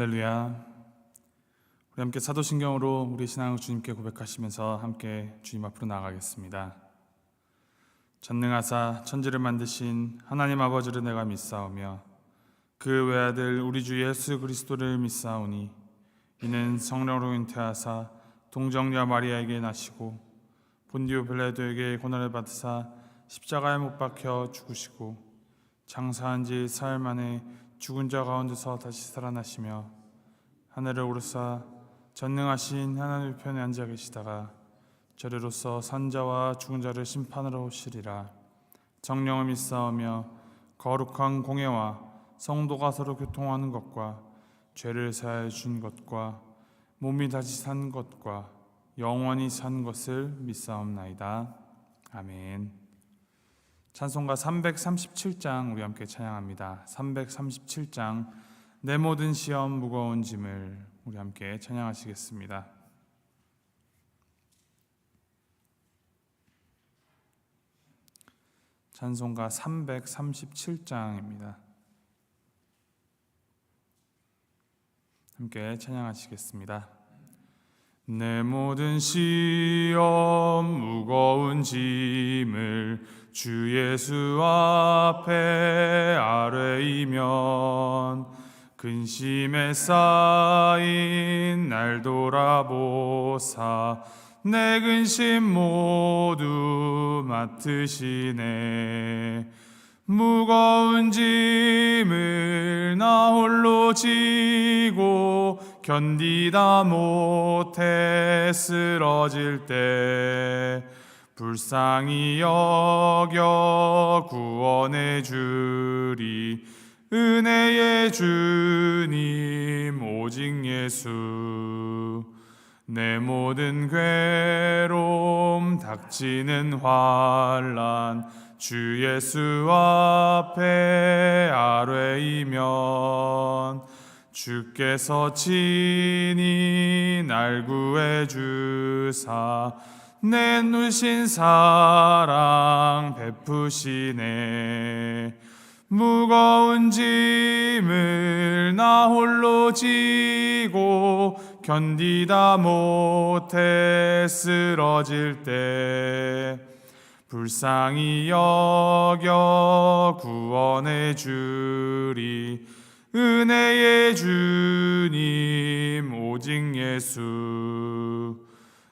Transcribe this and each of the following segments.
할렐루야. 우리 함께 사도신경으로 우리 신앙을 주님께 고백하시면서 함께 주님 앞으로 나아가겠습니다. 전능하사 천지를 만드신 하나님 아버지를 내가 믿사오며 그 외아들 우리 주 예수 그리스도를 믿사오니 이는 성령으로 잉태하사 동정녀 마리아에게 나시고 본디오 빌라도에게 고난을 받으사 십자가에 못 박혀 죽으시고 장사한 지 사흘 만에 죽은 자 가운데서 다시 살아나시며 하늘을 오르사 전능하신 하나님 편에 앉아 계시다가 저리로서 산자와 죽은 자를 심판하러 오시리라 정령을 믿사오며 거룩한 공예와 성도가 서로 교통하는 것과 죄를 사하여 준 것과 몸이 다시 산 것과 영원히 산 것을 믿사옵나이다 아멘. 찬송가 337장 우리 함께 찬양합니다. 337장 내 모든 시험 무거운 짐을 우리 함께 찬양하시겠습니다. 찬송가 337장입니다. 함께 찬양하시겠습니다. 내 모든 시험 무거운 짐을 주 예수 앞에 아뢰이면 근심에 쌓인 날 돌아보사 내 근심 모두 맡으시네. 무거운 짐을 나 홀로 지고 견디다 못해 쓰러질 때 불쌍히 여겨 구원해 주리. 은혜의 주님 오직 예수. 내 모든 괴로움 닥치는 환란 주 예수 앞에 아뢰이면 주께서 친히 날 구해 주사 내 누신 사랑 베푸시네. 무거운 짐을 나 홀로 지고 견디다 못해 쓰러질 때 불쌍히 여겨 구원해 주리 은혜의 주님 오직 예수.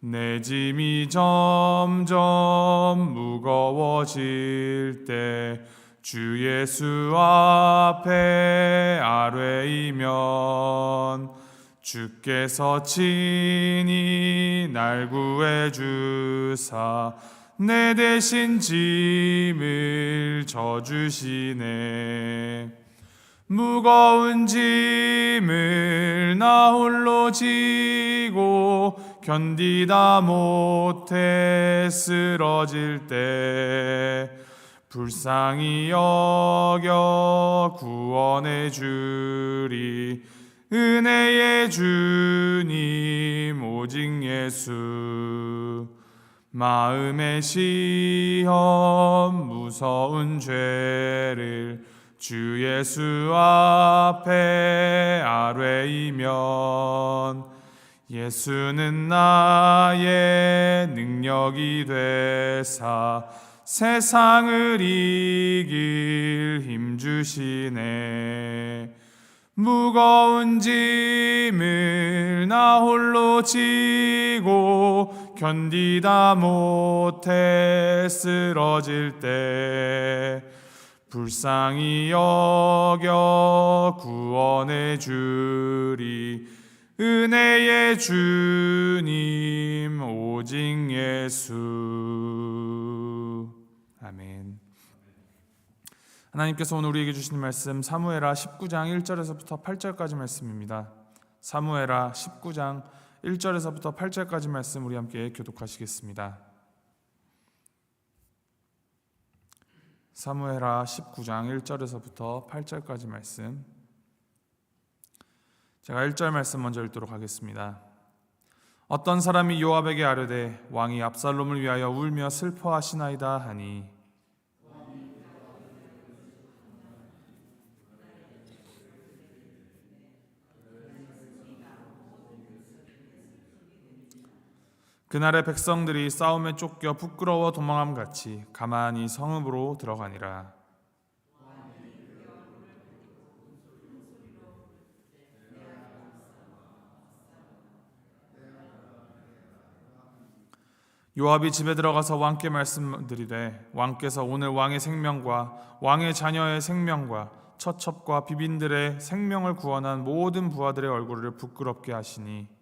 내 짐이 점점 무거워질 때 주 예수 앞에 아뢰이면 주께서 친히 날 구해 주사 내 대신 짐을 져주시네 무거운 짐을 나 홀로 지고 견디다 못해 쓰러질 때 불쌍히 여겨 구원해 주리. 은혜의 주님 오직 예수. 마음의 시험 무서운 죄를 주 예수 앞에 아뢰이면 예수는 나의 능력이 되사 세상을 이길 힘 주시네. 무거운 짐을 나 홀로 지고 견디다 못해 쓰러질 때 불쌍히 여겨 구원해 주리 은혜의 주님 오직 예수 아멘. 하나님께서 오늘 우리에게 주신 말씀 사무엘하 19장 1절에서부터 8절까지 말씀입니다. 사무엘하 19장 1절에서부터 8절까지 말씀 우리 함께 교독하시겠습니다. 사무엘하 19장 1절에서부터 8절까지 말씀 제가 1절 말씀 먼저 읽도록 하겠습니다. 어떤 사람이 요압에게 아뢰되 왕이 압살롬을 위하여 울며 슬퍼하시나이다 하니 그날의 백성들이 싸움에 쫓겨 부끄러워 도망함 같이 가만히 성읍으로 들어가니라. 요압이 집에 들어가서 왕께 말씀드리되 왕께서 오늘 왕의 생명과 왕의 자녀의 생명과 처첩과 비빈들의 생명을 구원한 모든 부하들의 얼굴을 부끄럽게 하시니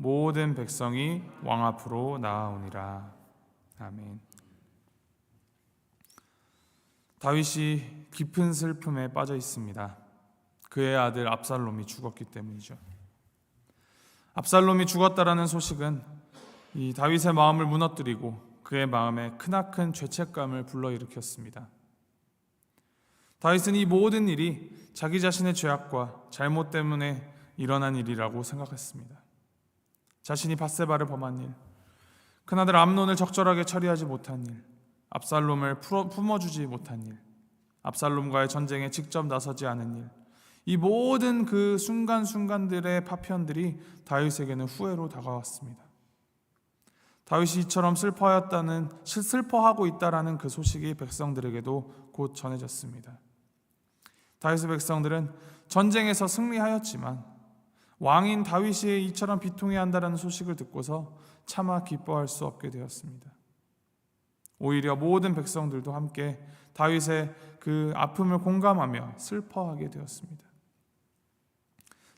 모든 백성이 왕 앞으로 나아오니라. 아멘. 다윗이 깊은 슬픔에 빠져 있습니다. 그의 아들 압살롬이 죽었기 때문이죠. 압살롬이 죽었다라는 소식은 이 다윗의 마음을 무너뜨리고 그의 마음에 크나큰 죄책감을 불러일으켰습니다. 다윗은 이 모든 일이 자기 자신의 죄악과 잘못 때문에 일어난 일이라고 생각했습니다. 자신이 바세바를 범한 일, 큰아들 암논을 적절하게 처리하지 못한 일, 압살롬을 품어주지 못한 일, 압살롬과의 전쟁에 직접 나서지 않은 일, 이 모든 그 순간순간들의 파편들이 다윗에게는 후회로 다가왔습니다. 다윗이 이처럼 슬퍼하였다는 슬퍼하고 있다라는 그 소식이 백성들에게도 곧 전해졌습니다. 다윗의 백성들은 전쟁에서 승리하였지만 왕인 다윗이 이처럼 비통해야 한다는 소식을 듣고서 차마 기뻐할 수 없게 되었습니다. 오히려 모든 백성들도 함께 다윗의 그 아픔을 공감하며 슬퍼하게 되었습니다.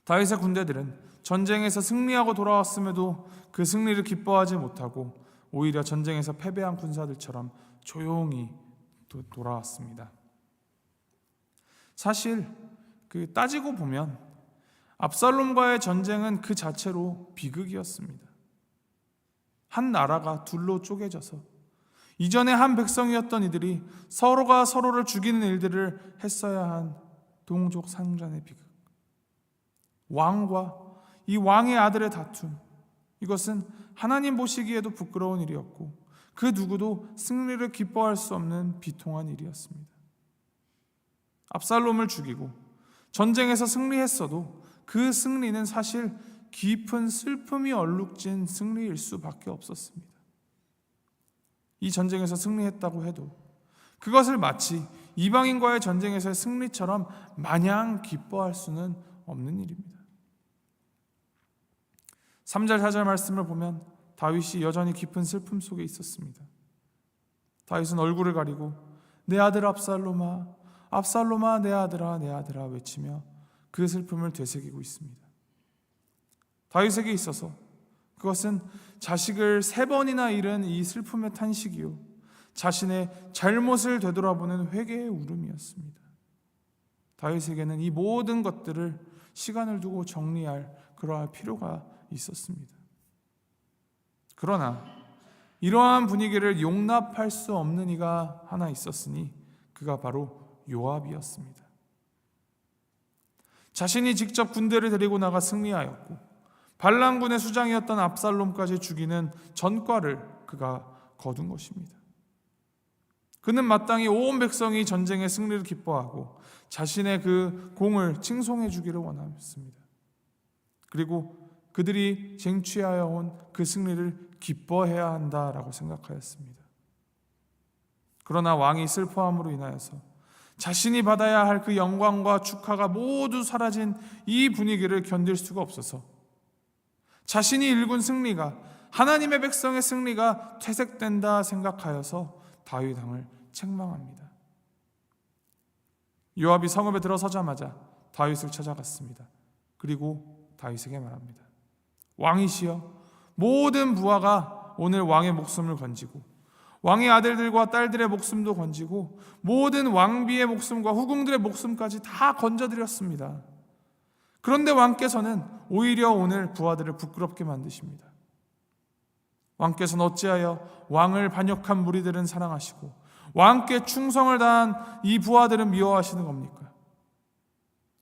다윗의 군대들은 전쟁에서 승리하고 돌아왔음에도 그 승리를 기뻐하지 못하고 오히려 전쟁에서 패배한 군사들처럼 조용히 돌아왔습니다. 사실 그 따지고 보면 압살롬과의 전쟁은 그 자체로 비극이었습니다. 한 나라가 둘로 쪼개져서 이전에 한 백성이었던 이들이 서로가 서로를 죽이는 일들을 했어야 한 동족 상잔의 비극. 왕과 이 왕의 아들의 다툼. 이것은 하나님 보시기에도 부끄러운 일이었고 그 누구도 승리를 기뻐할 수 없는 비통한 일이었습니다. 압살롬을 죽이고 전쟁에서 승리했어도 그 승리는 사실 깊은 슬픔이 얼룩진 승리일 수밖에 없었습니다. 이 전쟁에서 승리했다고 해도 그것을 마치 이방인과의 전쟁에서의 승리처럼 마냥 기뻐할 수는 없는 일입니다. 3절 4절 말씀을 보면 다윗이 여전히 깊은 슬픔 속에 있었습니다. 다윗은 얼굴을 가리고 내 아들 압살롬아 압살롬아 내 아들아 내 아들아 외치며 그 슬픔을 되새기고 있습니다. 다윗에게 있어서 그것은 자식을 세 번이나 잃은 이 슬픔의 탄식이요 자신의 잘못을 되돌아보는 회개의 울음이었습니다. 다윗에게는 이 모든 것들을 시간을 두고 정리할 그러할 필요가 있었습니다. 그러나 이러한 분위기를 용납할 수 없는 이가 하나 있었으니 그가 바로 요압이었습니다. 자신이 직접 군대를 데리고 나가 승리하였고 반란군의 수장이었던 압살롬까지 죽이는 전과를 그가 거둔 것입니다. 그는 마땅히 온 백성이 전쟁의 승리를 기뻐하고 자신의 그 공을 칭송해 주기를 원했습니다. 그리고 그들이 쟁취하여 온 그 승리를 기뻐해야 한다라고 생각하였습니다. 그러나 왕이 슬퍼함으로 인하여서 자신이 받아야 할 그 영광과 축하가 모두 사라진 이 분위기를 견딜 수가 없어서 자신이 일군 승리가 하나님의 백성의 승리가 퇴색된다 생각하여서 다윗 왕을 책망합니다. 요압이 성읍에 들어서자마자 다윗을 찾아갔습니다. 그리고 다윗에게 말합니다. 왕이시여 모든 부하가 오늘 왕의 목숨을 건지고 왕의 아들들과 딸들의 목숨도 건지고 모든 왕비의 목숨과 후궁들의 목숨까지 다 건져드렸습니다. 그런데 왕께서는 오히려 오늘 부하들을 부끄럽게 만드십니다. 왕께서는 어찌하여 왕을 반역한 무리들은 사랑하시고 왕께 충성을 다한 이 부하들은 미워하시는 겁니까?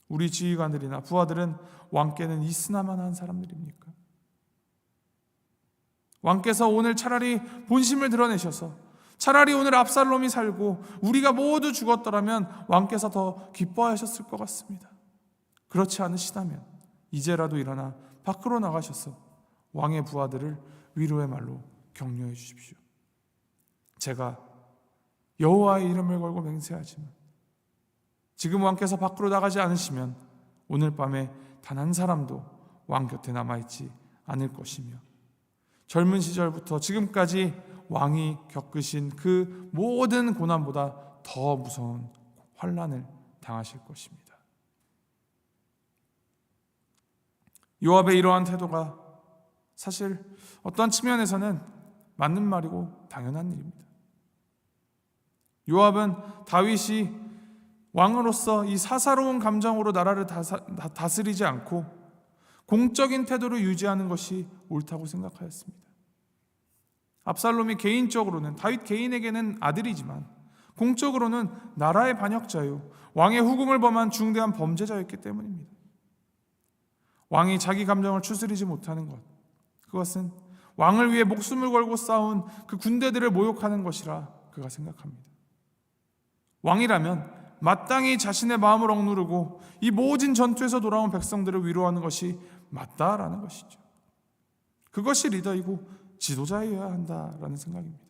우리 지휘관들이나 부하들은 왕께는 있으나만 한 사람들입니까? 왕께서 오늘 차라리 본심을 드러내셔서 차라리 오늘 압살롬이 살고 우리가 모두 죽었더라면 왕께서 더 기뻐하셨을 것 같습니다. 그렇지 않으시다면 이제라도 일어나 밖으로 나가셔서 왕의 부하들을 위로의 말로 격려해 주십시오. 제가 여호와의 이름을 걸고 맹세하지만 지금 왕께서 밖으로 나가지 않으시면 오늘 밤에 단 한 사람도 왕 곁에 남아 있지 않을 것이며 젊은 시절부터 지금까지 왕이 겪으신 그 모든 고난보다 더 무서운 환란을 당하실 것입니다. 요압의 이러한 태도가 사실 어떤 측면에서는 맞는 말이고 당연한 일입니다. 요압은 다윗이 왕으로서 이 사사로운 감정으로 나라를 다스리지 않고 공적인 태도를 유지하는 것이 옳다고 생각하였습니다. 압살롬이 개인적으로는 다윗 개인에게는 아들이지만 공적으로는 나라의 반역자요 왕의 후궁을 범한 중대한 범죄자였기 때문입니다. 왕이 자기 감정을 추스리지 못하는 것 그것은 왕을 위해 목숨을 걸고 싸운 그 군대들을 모욕하는 것이라 그가 생각합니다. 왕이라면 마땅히 자신의 마음을 억누르고 이 모진 전투에서 돌아온 백성들을 위로하는 것이 맞다라는 것이죠. 그것이 리더이고 지도자여야 한다라는 생각입니다.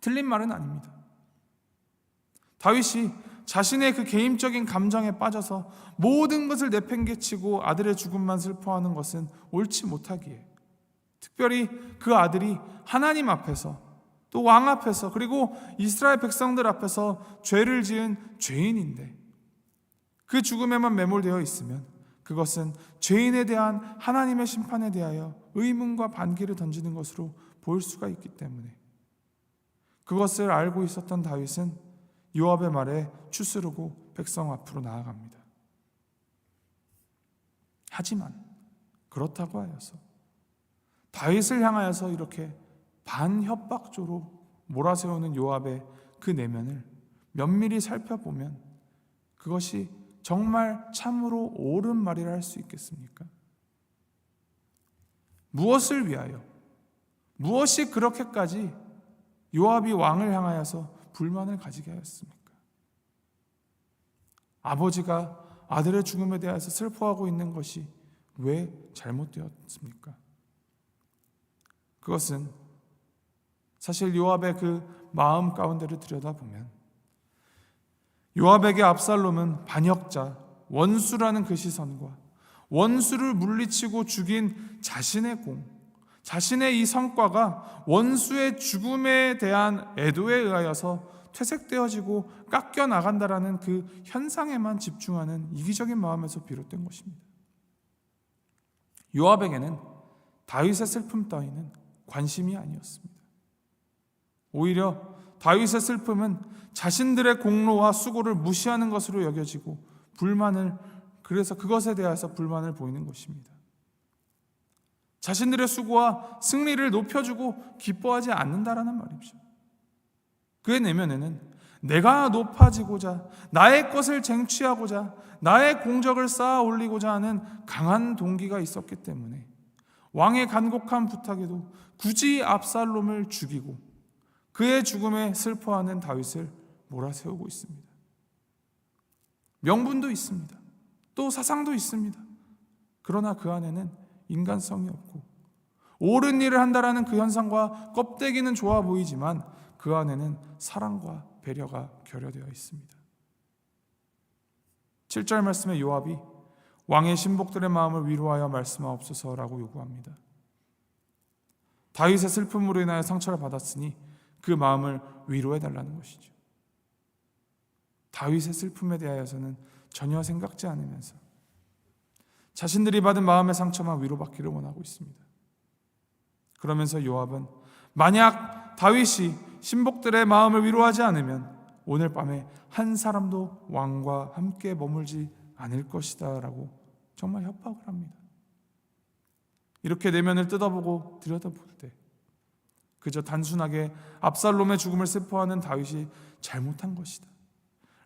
틀린 말은 아닙니다. 다윗이 자신의 그 개인적인 감정에 빠져서 모든 것을 내팽개치고 아들의 죽음만 슬퍼하는 것은 옳지 못하기에 특별히 그 아들이 하나님 앞에서 또 왕 앞에서 그리고 이스라엘 백성들 앞에서 죄를 지은 죄인인데 그 죽음에만 매몰되어 있으면 그것은 죄인에 대한 하나님의 심판에 대하여 의문과 반기를 던지는 것으로 보일 수가 있기 때문에 그것을 알고 있었던 다윗은 요압의 말에 추스르고 백성 앞으로 나아갑니다. 하지만 그렇다고 하여서 다윗을 향하여서 이렇게 반협박조로 몰아세우는 요압의 그 내면을 면밀히 살펴보면 그것이 정말 참으로 옳은 말이라 할 수 있겠습니까? 무엇을 위하여 무엇이 그렇게까지 요압이 왕을 향하여서 불만을 가지게 하였습니까? 아버지가 아들의 죽음에 대해서 슬퍼하고 있는 것이 왜 잘못되었습니까? 그것은 사실 요압의 그 마음 가운데를 들여다보면 요압에게 압살롬은 반역자, 원수라는 그 시선과 원수를 물리치고 죽인 자신의 공, 자신의 이 성과가 원수의 죽음에 대한 애도에 의하여서 퇴색되어지고 깎여 나간다라는 그 현상에만 집중하는 이기적인 마음에서 비롯된 것입니다. 요압에게는 다윗의 슬픔 따위는 관심이 아니었습니다. 오히려 다윗의 슬픔은 자신들의 공로와 수고를 무시하는 것으로 여겨지고 불만을 그래서 그것에 대해서 불만을 보이는 것입니다. 자신들의 수고와 승리를 높여주고 기뻐하지 않는다라는 말이죠. 그의 내면에는 내가 높아지고자 나의 것을 쟁취하고자 나의 공적을 쌓아 올리고자 하는 강한 동기가 있었기 때문에 왕의 간곡한 부탁에도 굳이 압살롬을 죽이고 그의 죽음에 슬퍼하는 다윗을 몰아세우고 있습니다. 명분도 있습니다. 또 사상도 있습니다. 그러나 그 안에는 인간성이 없고 옳은 일을 한다라는 그 현상과 껍데기는 좋아 보이지만 그 안에는 사랑과 배려가 결여되어 있습니다. 7절 말씀에 요압이 왕의 신복들의 마음을 위로하여 말씀하옵소서라고 요구합니다. 다윗의 슬픔으로 인하여 상처를 받았으니 그 마음을 위로해 달라는 것이죠. 다윗의 슬픔에 대하여서는 전혀 생각지 않으면서 자신들이 받은 마음의 상처만 위로받기를 원하고 있습니다. 그러면서 요압은 만약 다윗이 신복들의 마음을 위로하지 않으면 오늘 밤에 한 사람도 왕과 함께 머물지 않을 것이다라고 정말 협박을 합니다. 이렇게 내면을 뜯어보고 들여다볼 때 그저 단순하게 압살롬의 죽음을 슬퍼하는 다윗이 잘못한 것이다.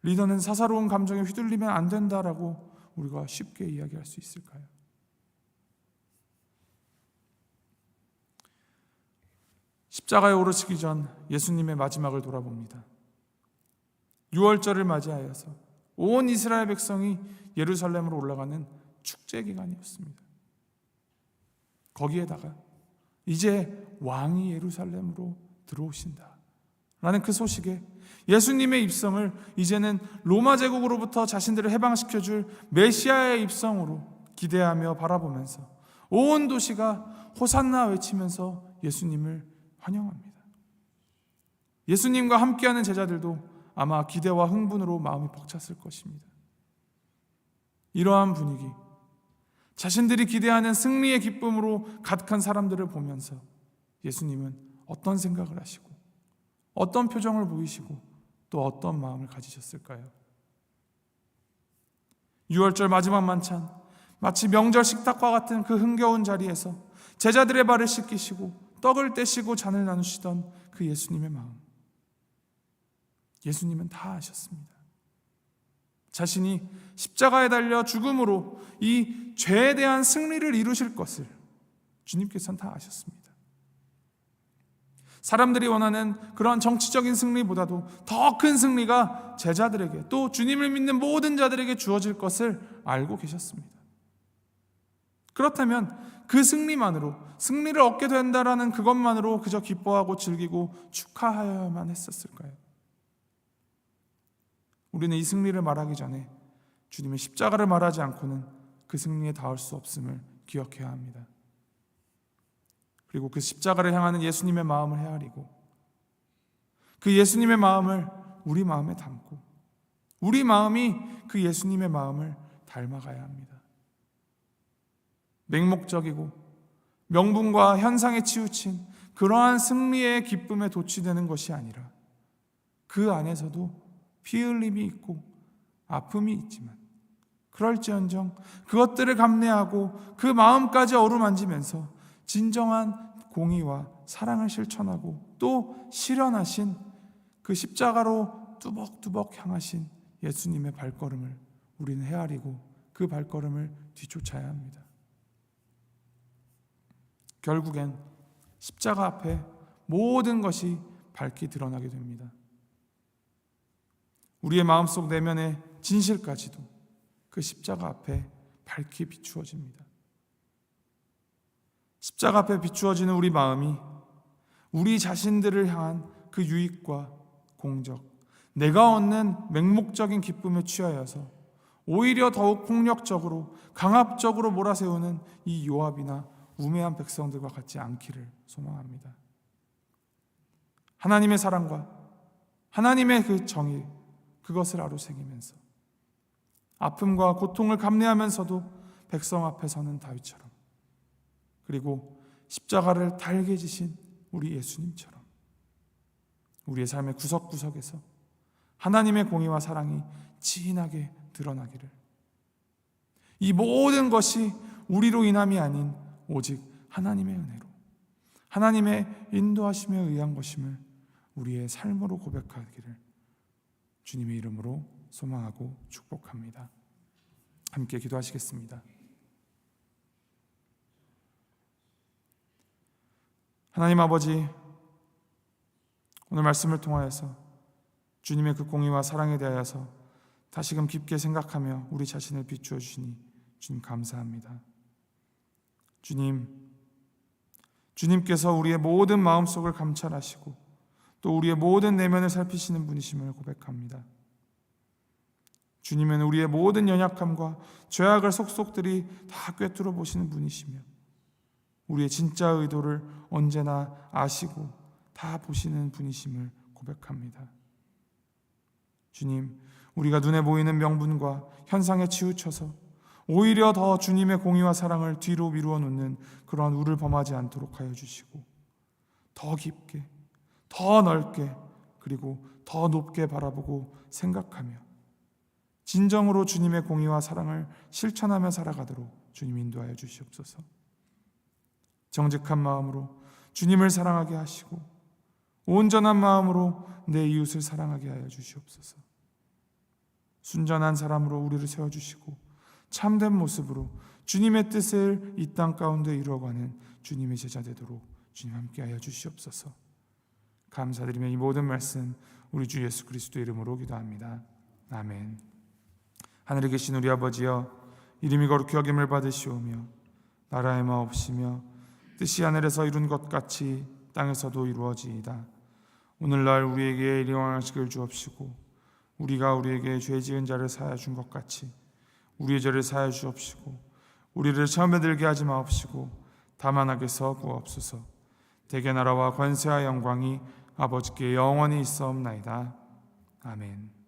리더는 사사로운 감정에 휘둘리면 안 된다라고 우리가 쉽게 이야기할 수 있을까요? 십자가에 오르시기 전 예수님의 마지막을 돌아봅니다. 6월절을 맞이하여서 온 이스라엘 백성이 예루살렘으로 올라가는 축제 기간이었습니다. 거기에다가 이제 왕이 예루살렘으로 들어오신다. 라는 그 소식에 예수님의 입성을 이제는 로마 제국으로부터 자신들을 해방시켜 줄 메시아의 입성으로 기대하며 바라보면서 온 도시가 호산나 외치면서 예수님을 환영합니다. 예수님과 함께하는 제자들도 아마 기대와 흥분으로 마음이 벅찼을 것입니다. 이러한 분위기, 자신들이 기대하는 승리의 기쁨으로 가득한 사람들을 보면서 예수님은 어떤 생각을 하시고 어떤 표정을 보이시고 또 어떤 마음을 가지셨을까요? 6월절 마지막 만찬 마치 명절 식탁과 같은 그 흥겨운 자리에서 제자들의 발을 씻기시고 떡을 떼시고 잔을 나누시던 그 예수님의 마음 예수님은 다 아셨습니다. 자신이 십자가에 달려 죽음으로 이 죄에 대한 승리를 이루실 것을 주님께서는 다 아셨습니다. 사람들이 원하는 그런 정치적인 승리보다도 더 큰 승리가 제자들에게 또 주님을 믿는 모든 자들에게 주어질 것을 알고 계셨습니다. 그렇다면 그 승리만으로 승리를 얻게 된다라는 그것만으로 그저 기뻐하고 즐기고 축하하여야만 했었을까요? 우리는 이 승리를 말하기 전에 주님의 십자가를 말하지 않고는 그 승리에 닿을 수 없음을 기억해야 합니다. 그리고 그 십자가를 향하는 예수님의 마음을 헤아리고 그 예수님의 마음을 우리 마음에 담고 우리 마음이 그 예수님의 마음을 닮아가야 합니다. 맹목적이고 명분과 현상에 치우친 그러한 승리의 기쁨에 도취되는 것이 아니라 그 안에서도 피 흘림이 있고 아픔이 있지만 그럴지언정 그것들을 감내하고 그 마음까지 어루만지면서 진정한 공의와 사랑을 실천하고 또 실현하신 그 십자가로 뚜벅뚜벅 향하신 예수님의 발걸음을 우리는 헤아리고 그 발걸음을 뒤쫓아야 합니다. 결국엔 십자가 앞에 모든 것이 밝히 드러나게 됩니다. 우리의 마음속 내면의 진실까지도 그 십자가 앞에 밝히 비추어집니다. 십자가 앞에 비추어지는 우리 마음이 우리 자신들을 향한 그 유익과 공적, 내가 얻는 맹목적인 기쁨에 취하여서 오히려 더욱 폭력적으로 강압적으로 몰아세우는 이 요압이나 우매한 백성들과 같지 않기를 소망합니다. 하나님의 사랑과 하나님의 그 정의 그것을 아로새기면서 아픔과 고통을 감내하면서도 백성 앞에 서는 다윗처럼 그리고 십자가를 달게 지신 우리 예수님처럼 우리의 삶의 구석구석에서 하나님의 공의와 사랑이 진하게 드러나기를 이 모든 것이 우리로 인함이 아닌 오직 하나님의 은혜로 하나님의 인도하심에 의한 것임을 우리의 삶으로 고백하기를 주님의 이름으로 소망하고 축복합니다. 함께 기도하시겠습니다. 하나님 아버지, 오늘 말씀을 통하여서 주님의 그 공의와 사랑에 대하여서 다시금 깊게 생각하며 우리 자신을 비추어 주시니 주님 감사합니다. 주님, 주님께서 우리의 모든 마음속을 감찰하시고 또 우리의 모든 내면을 살피시는 분이심을 고백합니다. 주님은 우리의 모든 연약함과 죄악을 속속들이 다 꿰뚫어 보시는 분이시며 우리의 진짜 의도를 언제나 아시고 다 보시는 분이심을 고백합니다. 주님, 우리가 눈에 보이는 명분과 현상에 치우쳐서 오히려 더 주님의 공의와 사랑을 뒤로 미루어 놓는 그러한 우를 범하지 않도록 하여 주시고 더 깊게 더 넓게 그리고 더 높게 바라보고 생각하며 진정으로 주님의 공의와 사랑을 실천하며 살아가도록 주님 인도하여 주시옵소서. 정직한 마음으로 주님을 사랑하게 하시고 온전한 마음으로 내 이웃을 사랑하게 하여 주시옵소서. 순전한 사람으로 우리를 세워 주시고 참된 모습으로 주님의 뜻을 이 땅 가운데 이루어가는 주님의 제자 되도록 주님 함께 하여 주시옵소서. 감사드리며 이 모든 말씀 우리 주 예수 그리스도 이름으로 기도합니다. 아멘. 하늘에 계신 우리 아버지여 이름이 거룩히 여김을 받으시오며 나라의 마옵시며 뜻이 하늘에서 이룬 것 같이 땅에서도 이루어지이다. 오늘날 우리에게 일용하식을 주옵시고 우리가 우리에게 죄 지은 자를 사하여 준것 같이 우리의 죄를 사하여 주옵시고 우리를 처음에 들게 하지 마옵시고 다만 하게서 구하옵소서. 대개 나라와 권세와 영광이 아버지께 영원히 있사옵나이다. 아멘.